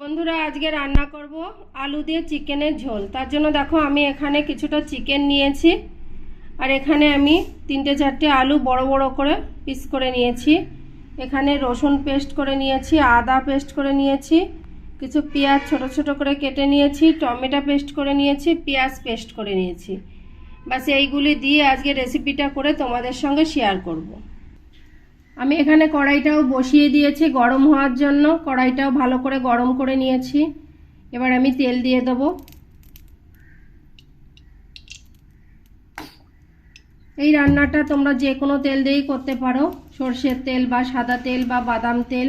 বন্ধুরা, আজকে রান্না করব আলু দিয়ে চিকেনের ঝোল। তার জন্য দেখো, আমি এখানে কিছুটা চিকেন নিয়েছি আর এখানে আমি তিনটে চারটে আলু বড় বড় করে পিস করে নিয়েছি। এখানে রসুন পেস্ট করে নিয়েছি, আদা পেস্ট করে নিয়েছি, কিছু পেঁয়াজ ছোট ছোট করে কেটে নিয়েছি, টমেটো পেস্ট করে নিয়েছি, পেঁয়াজ পেস্ট করে নিয়েছি। বাস এইগুলি দিয়ে আজকে রেসিপিটা করে তোমাদের সঙ্গে শেয়ার করব। আমি এখানে কড়াইটাও বসিয়ে দিয়েছি গরম হওয়ার জন্য। কড়াইটাও ভালো করে গরম করে নিয়েছি। এবার আমি তেল দিয়ে দেবো। এই রান্নাটা তোমরা যে কোনো তেল দিয়েই করতে পারো। সর্ষের তেল বা সাদা তেল বা বাদাম তেল।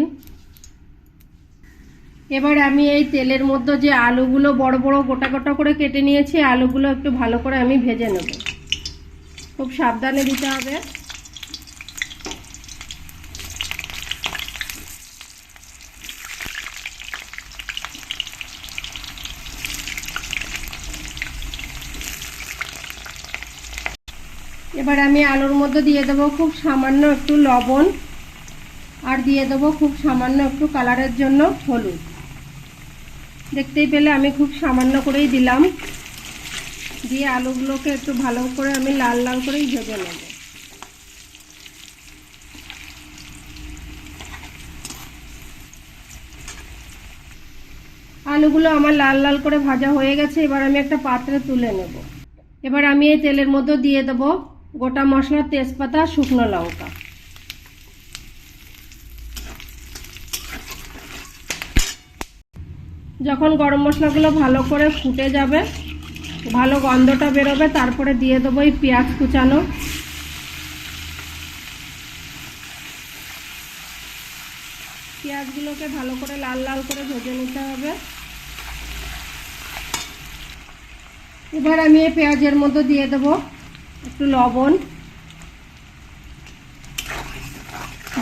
এবার আমি এই তেলের মধ্যে যে আলুগুলো বড় বড় গোটা গোটা করে কেটে নিয়েছি, আলুগুলো একটু ভালো করে আমি ভেজে নেব। খুব সাবধানে দিতে হবে। এবার আমি আলুর মধ্যে দিয়ে দেবো খুব সামান্য একটু লবণ আর দিয়ে দেবো খুব সামান্য একটু কালারের জন্য হলুদ। দেখতেই পেলে আমি খুব সামান্য করেই দিলাম। দিয়ে আলুগুলোকে একটু ভালো করে আমি লাল লাল করেই ভেজে নেব। আলুগুলো আমার লাল লাল করে ভাজা হয়ে গেছে, এবার আমি একটা পাত্রে তুলে নেব। এবার আমি এই তেলের মধ্যে দিয়ে দেব গোটা মশলা তেজপাতা, শুকনো লঙ্কা। যখন গরম মশলাগুলো ভালো করে ফুটে যাবে, ভালো গন্ধটা বেরোবে, তারপরে দিয়ে দেবো এই পেঁয়াজ কুচানো। পেঁয়াজগুলোকে ভালো করে লাল লাল করে ভেজে নিতে হবে। এবার আমি এই পেঁয়াজের মধ্যে দিয়ে দেব একটু লবণ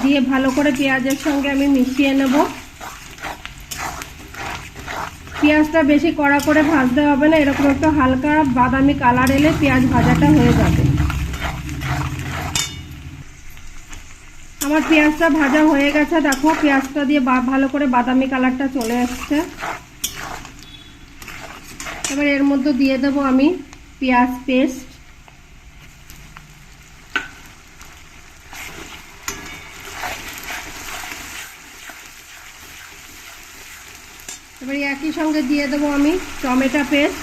দিয়ে ভালো করে পেঁয়াজের সঙ্গে আমি মিশিয়ে নেব। পেঁয়াজটা বেশি কড়া করে ভাজতে হবে না, এরকম একটু হালকা বাদামি কালার এলে পেঁয়াজ ভাজাটা হয়ে যাবে। আমার পেঁয়াজটা ভাজা হয়ে গেছে, দেখো পেঁয়াজটা দিয়ে ভালো করে বাদামি কালারটা চলে আসছে এবার এর মধ্যে দিয়ে দেবো আমি পেঁয়াজ পেস্ট এবার একই সঙ্গে দিয়ে দেবো আমি টমেটো পেস্ট।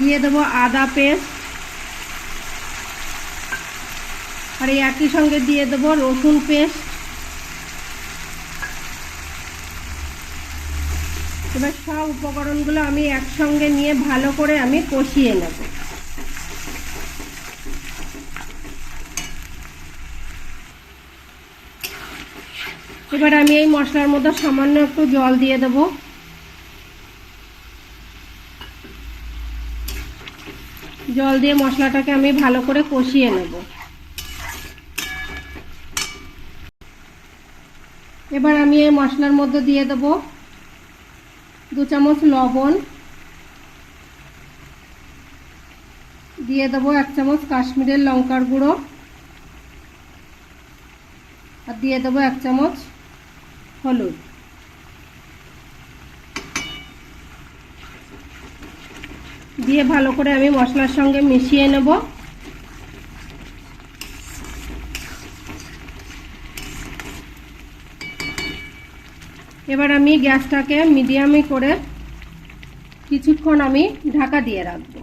দিয়ে দেবো আদা পেস্ট। আর এই একই সঙ্গে দিয়ে দেবো রসুন পেস্ট। এবার সব উপকরণগুলো আমি একসঙ্গে নিয়ে ভালো করে আমি কষিয়ে নেব। এবার আমি এই মশলার মধ্যে সামান্য একটু জল দিয়ে দেব। জল দিয়ে মশলাটাকে আমি ভালো করে কষিয়ে নেব। এবার আমি এই মশলার মধ্যে দিয়ে দেব দু চামচ লবণ। দিয়ে দেবো এক চামচ কাশ্মীরের লঙ্কার গুঁড়ো। আর দিয়ে দেবো এক চামচ হলুদ। দিয়ে ভালো করে আমি মশলার সঙ্গে মিশিয়ে নেব। এবার আমি গ্যাসটাকে মিডিয়ামে করে কিছুক্ষণ আমি ঢাকা দিয়ে রাখব।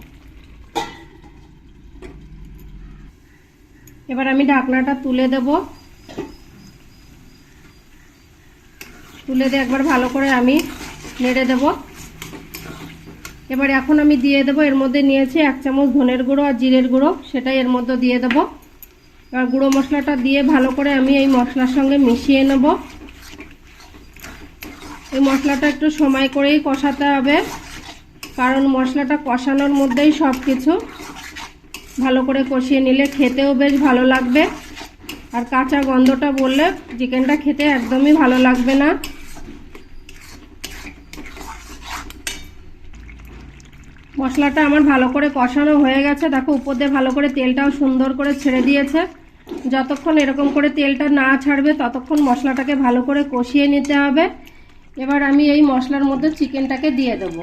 এবার আমি ঢাকনাটা তুলে দেব। তুলে দিয়ে একবার ভালো করে আমি নেড়ে দেব। এবার এখন আমি দিয়ে দেব, এর মধ্যে নিয়েছি এক চামচ ধনের গুঁড়ো আর জিরের গুঁড়ো, সেটাই এর মধ্যে দিয়ে দেব। এবার গুঁড়ো মশলাটা দিয়ে ভালো করে আমি এই মশলার সঙ্গে মিশিয়ে নেব। এই মশলাটা একটু সময় করেই কষাতে হবে, কারণ মশলাটা কষানোর মধ্যেই সব কিছু ভালো করে কষিয়ে নিলে খেতেও বেশ ভালো লাগবে। আর কাঁচা গন্ধটা বললে চিকেনটা খেতে একদমই ভালো লাগবে না। মশলাটা আমার ভালো করে কষানো হয়ে গেছে। দেখো, উপর দিয়ে ভালো করে তেলটাও সুন্দর করে ছেড়ে দিয়েছে। যতক্ষণ এরকম করে তেলটা না ছাড়বে, ততক্ষণ মশলাটাকে ভালো করে কষিয়ে নিতে হবে। এবার আমি এই মশলার মধ্যে চিকেনটাকে দিয়ে দেবো।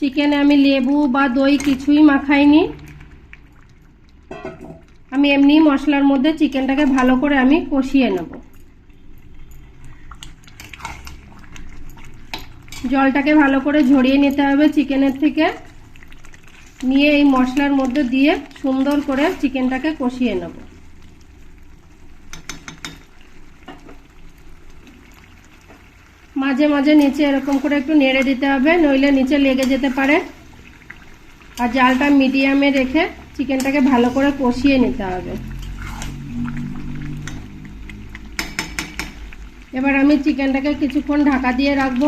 চিকেনে আমি লেবু বা দই কিছুই মাখাইনি। আমি এমনি মশলার মধ্যে চিকেনটাকে ভালো করে আমি কষিয়ে নেব। জলটাকে ভালো করে ঝরিয়ে নিতে হবে চিকেনের থেকে। নিয়ে এই মশলার মধ্যে দিয়ে সুন্দর করে চিকেনটাকে কষিয়ে নেব। মাঝে মাঝে নিচে এরকম করে একটু নেড়ে দিতে হবে, নইলে নিচে লেগে যেতে পারে। আর জালটা মিডিয়ামে রেখে চিকেনটাকে ভালো করে কষিয়ে নিতে হবে। এবার আমি চিকেনটাকে কিছুক্ষণ ঢাকা দিয়ে রাখব।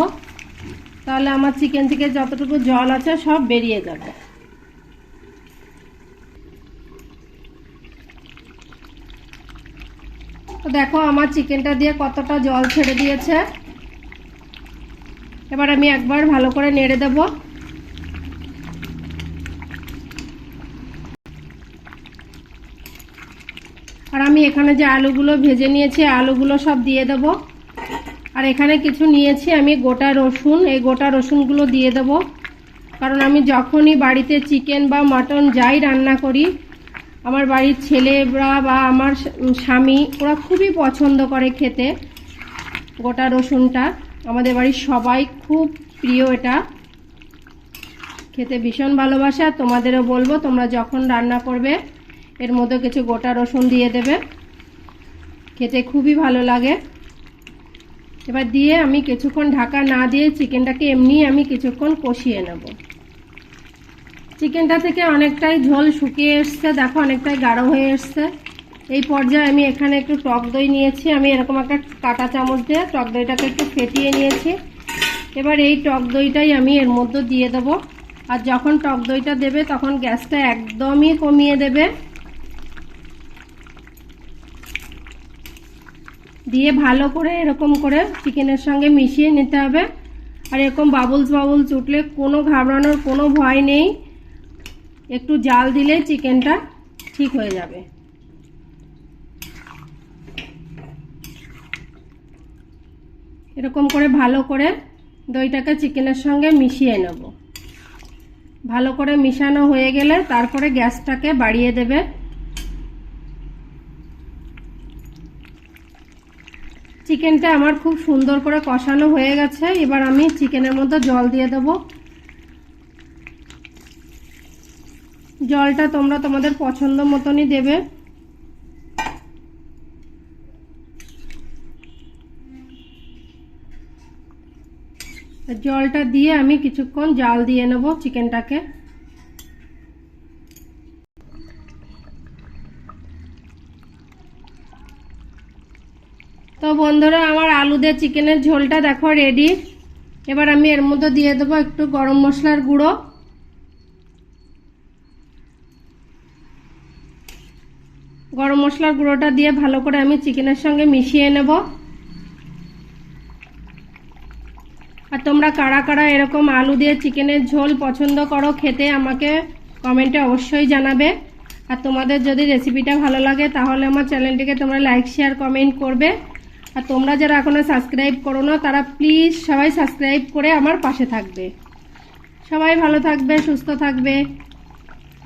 তাহলে আমার চিকেন থেকে যতটুকু জল আছে সব বেরিয়ে যাবে। দেখো আমার চিকেনটা দিয়ে কতটা জল ছেড়ে দিয়েছে। এবার আমি একবার ভালো করে নেড়ে দেব। আর আমি এখানে যে আলুগুলো ভেজে নিয়েছি, আলুগুলো সব দিয়ে দেব। আর এখানে কিছু নিয়েছি, আমি গোটা রসুন। এই গোটা রসুনগুলো দিয়ে দেব। কারণ আমি যখনই বাড়িতে চিকেন বা মাটন যাই রান্না করি, আমার বাড়ির ছেলেরা বা আমার স্বামী, ওরা খুবই পছন্দ করে খেতে গোটা রসুনটা। আমাদের বাড়ির সবাই খুব প্রিয় এটা। খেতে ভীষণ ভালোবাসা, তোমাদেরও বলব, তোমরা যখন রান্না করবে, এর মধ্যে কিছু গোটা রসুন দিয়ে দেবে। খেতে খুবই ভালো লাগে। এবার দিয়ে আমি কিছুক্ষণ ঢাকা না দিয়ে চিকেনটাকে এমনি আমি কিছুক্ষণ কষিয়ে নেব। চিকেনটা থেকে অনেকটাই ঝোল শুকিয়ে এসছে, দেখো অনেকটাই গাঢ় হয়ে এসছে। এই পর্যায়ে আমি এখানে একটু টক দই নিয়েছি, আমি এরকম একটা কাটা চামচ দিয়ে টক দইটাকে একটু ফেটিয়ে নিয়েছি। এবার এই টক দইটাই আমি এর মধ্যে দিয়ে দেব। আর যখন টক দইটা দেবে তখন গ্যাসটা একদমই কমিয়ে দেবে। দিয়ে ভালো করে এরকম করে চিকেনের সঙ্গে মিশিয়ে নিতে হবে। আর এরকম বাবলস বাবলস উঠলে কোনো ঘাবড়ানোর কোনো ভয় নেই। একটু জাল দিলে চিকেনটা ঠিক হয়ে যাবে। এরকম করে ভালো করে দইটাকে চিকেনের সঙ্গে মিশিয়ে নেব। ভালো করে মিশানো হয়ে গেলে তারপরে গ্যাসটাকে বাড়িয়ে দেবে। চিকেনটা আমার খুব সুন্দর করে কষানো হয়ে গেছে। এবার আমি চিকেনের মধ্যে জল দিয়ে দেব। জলটা তোমরা তোমাদের পছন্দ মতনই দেবে। জলটা দিয়ে আমি কিছুক্ষণ জাল দিয়ে নেব চিকেনটাকে। তো বন্ধুরা, আমার আলু দিয়ে চিকেনের ঝোলটা দেখো রেডি এবার আমি এর মধ্যে দিয়ে দেবো একটু গরম মশলার গুঁড়ো। গরম মশলার গুঁড়োটা দিয়ে ভালো করে আমি চিকেনের সঙ্গে মিশিয়ে নেব। আর তোমরা কারা কারা এরকম আলু দিয়ে চিকেনের ঝোল পছন্দ করো খেতে আমাকে কমেন্টে অবশ্যই জানাবে। আর তোমাদের যদি রেসিপিটা ভালো লাগে, তাহলে আমার চ্যানেলটিকে তোমরা লাইক শেয়ার কমেন্ট করবে। আর তোমরা যারা এখনও সাবস্ক্রাইব করো না তারা প্লিজ সবাই সাবস্ক্রাইব করে আমার পাশে থাকবে। সবাই ভালো থাকবে, সুস্থ থাকবে।